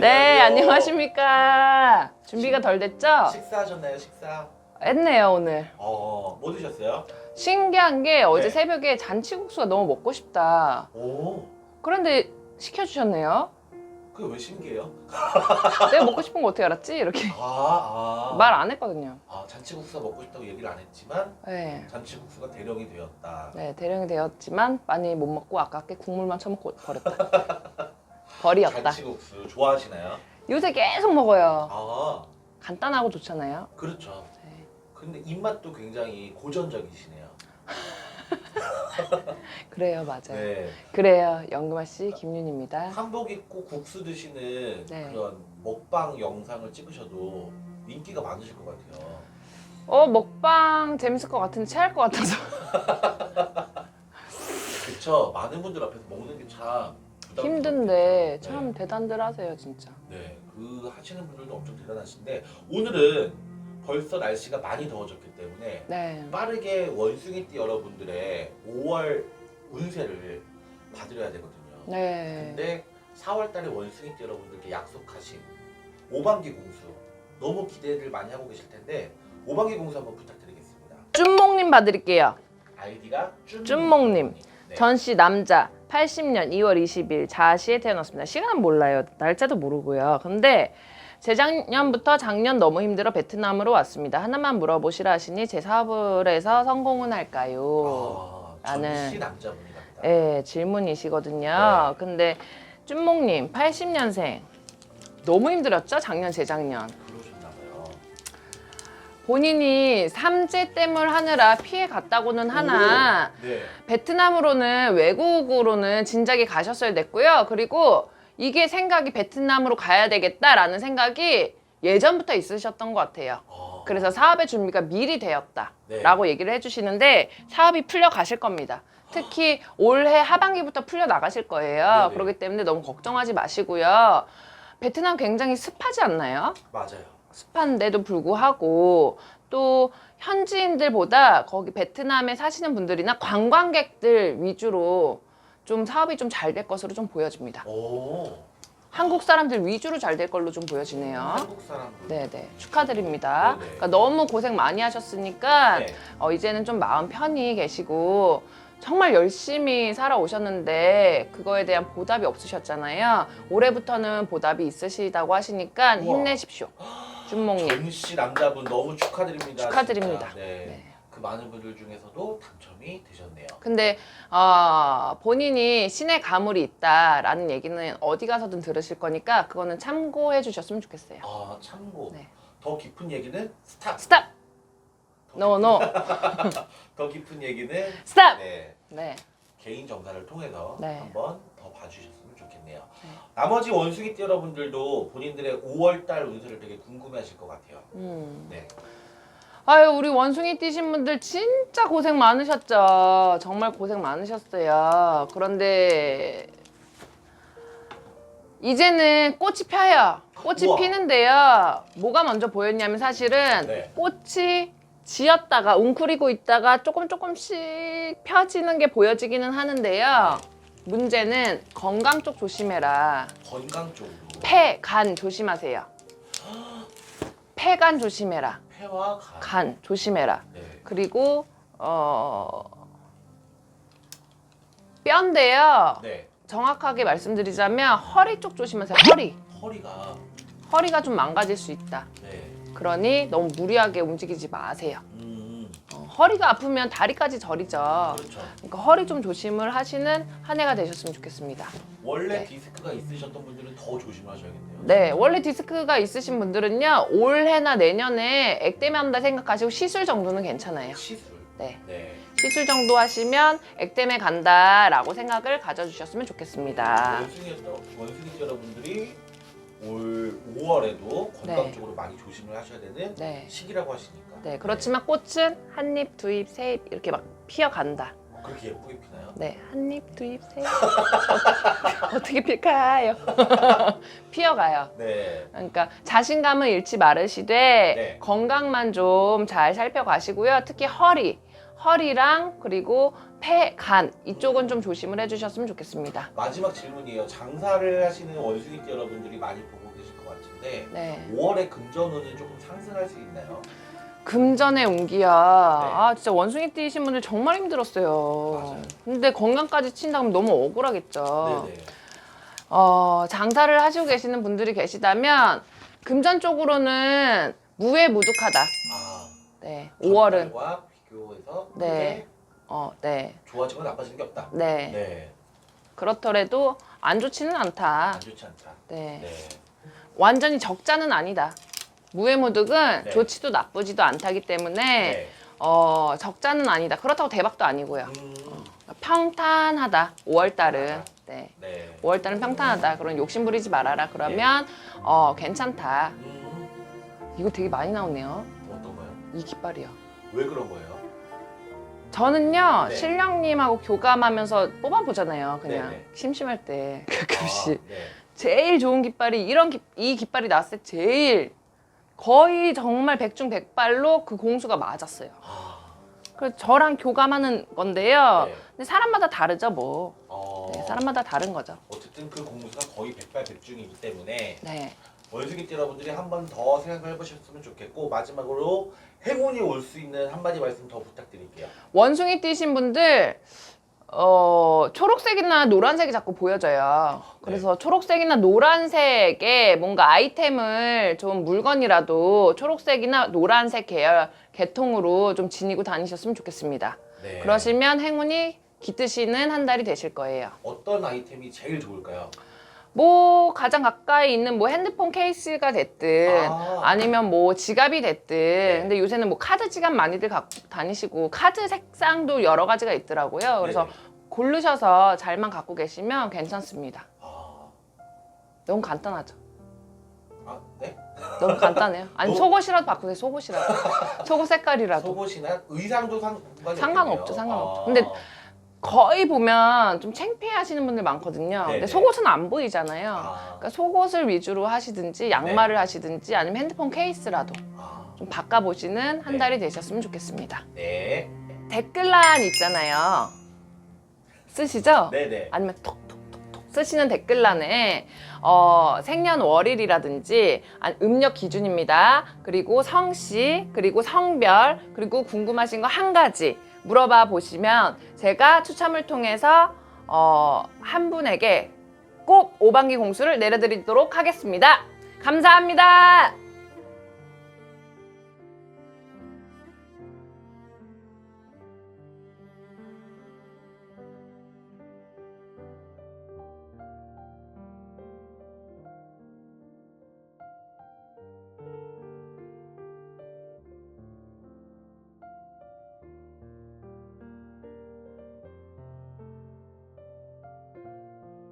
네, 안녕하세요. 안녕하십니까. 준비가 덜 됐죠? 식사하셨나요? 식사? 했네요, 오늘. 어, 뭐 드셨어요? 신기한 게 어제 네. 새벽에 잔치국수가 너무 먹고 싶다. 오, 그런데 시켜주셨네요. 그게 왜 신기해요? 내가 먹고 싶은 거 어떻게 알았지? 이렇게 아, 아. 말 안 했거든요. 아, 잔치국수가 먹고 싶다고 얘기를 안 했지만 네. 잔치국수가 대령이 되었다. 네, 대령이 되었지만 많이 못 먹고 아깝게 국물만 처먹고 버렸다. 버리었다. 잔치국수 좋아하시나요? 요새 계속 먹어요. 아, 간단하고 좋잖아요. 그렇죠. 네. 근데 입맛도 굉장히 고전적이시네요. 그래요, 맞아요. 네. 그래요, 영금아 씨, 김윤입니다. 한복 입고 국수 드시는 네. 그런 먹방 영상을 찍으셔도 인기가 많으실 것 같아요. 어, 먹방 재밌을 것 같은데 체할 것 같아서. 그쵸? 많은 분들 앞에서 먹는 게 참 힘든데 참 대단들 하세요, 진짜. 네, 그 하시는 분들도 엄청 대단하신데 오늘은 벌써 날씨가 많이 더워졌기 때문에 네. 빠르게 원숭이띠 여러분들의 5월 운세를 받으려야 되거든요. 네. 근데 4월 달에 원숭이띠 여러분들께 약속하신 오반기 공수 너무 기대를 많이 하고 계실 텐데 오반기 공수 한번 부탁드리겠습니다. 쭌목님 봐드릴게요. 아이디가 쭌 쭌목님. 네. 전 씨 남자 80년 2월 20일 자시에 태어났습니다. 시간은 몰라요. 날짜도 모르고요. 근데 재작년부터 작년 너무 힘들어 베트남으로 왔습니다. 하나만 물어보시라 하시니 제 사업을 해서 성공은 할까요? 아, 전씨 남자분이랍니다. 예, 질문이시거든요. 네. 근데 쭌목님 80년생 너무 힘들었죠? 작년 재작년. 본인이 삼재댐을 하느라 피해 갔다고는 하나 오, 네. 베트남으로는 외국으로는 진작에 가셨어야 됐고요. 그리고 이게 생각이 베트남으로 가야 되겠다라는 생각이 예전부터 있으셨던 것 같아요. 아, 그래서 사업의 준비가 미리 되었다라고 네. 얘기를 해주시는데 사업이 풀려 가실 겁니다. 특히 올해 하반기부터 풀려 나가실 거예요. 네네. 그렇기 때문에 너무 걱정하지 마시고요. 베트남 굉장히 습하지 않나요? 맞아요. 습한데도 불구하고 또 현지인들보다 거기 베트남에 사시는 분들이나 관광객들 위주로 좀 사업이 좀 잘 될 것으로 좀 보여집니다. 오, 한국 사람들 위주로 잘 될 걸로 좀 보여지네요. 한국 사람들. 네네 축하드립니다. 네네. 그러니까 너무 고생 많이 하셨으니까 네. 어, 이제는 좀 마음 편히 계시고 정말 열심히 살아오셨는데 그거에 대한 보답이 없으셨잖아요. 올해부터는 보답이 있으시다고 하시니까 우와. 힘내십시오. 준목님. 전씨 남자분 너무 축하드립니다. 축하드립니다. 진짜. 네. 네. 그 많은 분들 중에서도 당첨이 되셨네요. 근데 어, 본인이 신의 가물이 있다라는 얘기는 어디 가서든 들으실 거니까 그거는 참고해 주셨으면 좋겠어요. 아 참고 네. 더 깊은 얘기는 스탑. 스탑! 더 노, 노. 더 깊은 얘기는 스탑! 네, 네. 개인 정사를 통해서 네. 한번 더 봐주셨으면 좋겠네요. 네. 나머지 원숭이띠 여러분들도 본인들의 5월달 운세를 되게 궁금해하실 것 같아요. 음. 네. 아유, 우리 원숭이 뛰신 분들 진짜 고생 많으셨죠. 정말 고생 많으셨어요. 그런데 이제는 꽃이 펴요. 꽃이 우와. 피는데요. 뭐가 먼저 보였냐면 사실은 네. 꽃이 지었다가 웅크리고 있다가 조금 조금씩 펴지는 게 보여지기는 하는데요. 문제는 건강 쪽 조심해라. 건강 쪽으로 폐, 간 조심하세요. 폐, 간 조심해라. 폐와 간. 간 조심해라. 네. 그리고 어 뼈인데요. 네. 정확하게 말씀드리자면 허리 쪽 조심하세요. 허리. 허리가 허리가 좀 망가질 수 있다. 네. 그러니 너무 무리하게 움직이지 마세요. 음, 어, 허리가 아프면 다리까지 저리죠. 그렇죠. 그러니까 허리 좀 조심을 하시는 한 해가 되셨으면 좋겠습니다. 원래 네. 디스크가 있으셨던 분들은 더 조심하셔야겠네요. 네, 원래 디스크가 있으신 분들은요, 올해나 내년에 액땜 한다 생각하시고 시술 정도는 괜찮아요. 시술. 네. 네. 시술 정도 하시면 액땜에 간다라고 생각을 가져주셨으면 좋겠습니다. 원숭이 원숭이 여러분들이 올 5월에도 건강 네. 많이 조심을 하셔야 되는 네. 시기라고 하시니까. 네, 그렇지만 꽃은 한 입, 두 입, 세 입 이렇게 막 피어간다. 어, 그렇게 예쁘게 피나요? 네, 한 입, 두 입, 세 입. 어떻게 필까요? 피어가요. 네. 그러니까 자신감을 잃지 말으시되 네. 건강만 좀 잘 살펴가시고요. 특히 허리. 허리랑 그리고 폐, 간 이쪽은 좀 조심을 해주셨으면 좋겠습니다. 마지막 질문이에요. 장사를 하시는 원숭이띠 여러분들이 많이 보고 계실 것 같은데 네. 5월에 금전운은 조금 상승할 수 있나요? 금전의 운기야. 네. 아 진짜 원숭이 띠신 분들 정말 힘들었어요. 맞아요. 근데 건강까지 친다면 너무 억울하겠죠. 네네. 어, 장사를 하시고 계시는 분들이 계시다면 금전 쪽으로는 무해무득하다. 아, 네. 5월은 과 비교해서 네. 크게 어, 네. 좋아지거나 나빠지는 게 없다. 네. 네. 그렇더라도 안 좋지는 않다. 안 좋지 않다. 네. 네. 완전히 적자는 아니다. 무해무득은 네. 좋지도 나쁘지도 않다기 때문에 네. 어, 적자는 아니다. 그렇다고 대박도 아니고요. 음, 평탄하다. 5월 달은. 평탄하다. 네. 네. 5월 달은 평탄하다. 그런 욕심 부리지 말아라. 그러면 어, 괜찮다. 음, 이거 되게 많이 나오네요. 어떤 거요? 이 깃발이요. 왜 그런 거예요? 저는요 네. 신령님하고 교감하면서 뽑아보잖아요. 그냥 네네. 심심할 때 가끔씩 아, 네. 제일 좋은 깃발이 이런 깃, 이 깃발이 나왔을 때 제일 거의 정말 백중백발로 그 공수가 맞았어요. 아, 그래서 저랑 교감하는 건데요. 네. 근데 사람마다 다르죠 뭐. 어, 네, 사람마다 다른 거죠. 어쨌든 그 공수가 거의 백발백중이기 때문에 네. 원숭이 띠 여러분들이 한 번 더 생각을 해보셨으면 좋겠고 마지막으로 행운이 올 수 있는 한마디 말씀 더 부탁드릴게요. 원숭이 띠신 분들 어 초록색이나 노란색이 자꾸 보여져요. 그래서 초록색이나 노란색의 뭔가 아이템을 좀 물건이라도 초록색이나 노란색 계열 계통으로 좀 지니고 다니셨으면 좋겠습니다. 네. 그러시면 행운이 깃드시는 한 달이 되실 거예요. 어떤 아이템이 제일 좋을까요? 뭐 가장 가까이 있는 뭐 핸드폰 케이스가 됐든 아. 아 니면 뭐 지갑이 됐든 네. 근데 요새는 뭐 카드 지갑 많이들 갖고 다니시고 카드 색상도 여러 가지가 있더라고요. 그래서 네. 고르셔서 잘만 갖고 계시면 괜찮습니다. 아, 너무 간단하죠. 아 네? 너무 간단해요. 아니 너무- 속옷이라도 바꾸세요. 속옷이라도. 속옷 색깔이라도. 속옷이나 의상도 상 관이 상관없죠, 없겠네요. 상관없죠. 아. 근데 거의 보면 좀 창피하시는 분들 많거든요. 근데 네네. 속옷은 안 보이잖아요. 아, 그러니까 속옷을 위주로 하시든지 양말을 하시든지 아니면 핸드폰 케이스라도 아, 좀 바꿔보시는 한 네. 달이 되셨으면 좋겠습니다. 네, 댓글란 있잖아요. 쓰시죠? 네네. 아니면 톡톡톡톡 쓰시는 댓글란에 어, 생년월일이라든지 아니, 음력 기준입니다. 그리고 성씨, 그리고 성별, 그리고 궁금하신 거 한 가지 물어봐 보시면 제가 추첨을 통해서 어, 한 분에게 꼭 오방기 공수를 내려드리도록 하겠습니다. 감사합니다.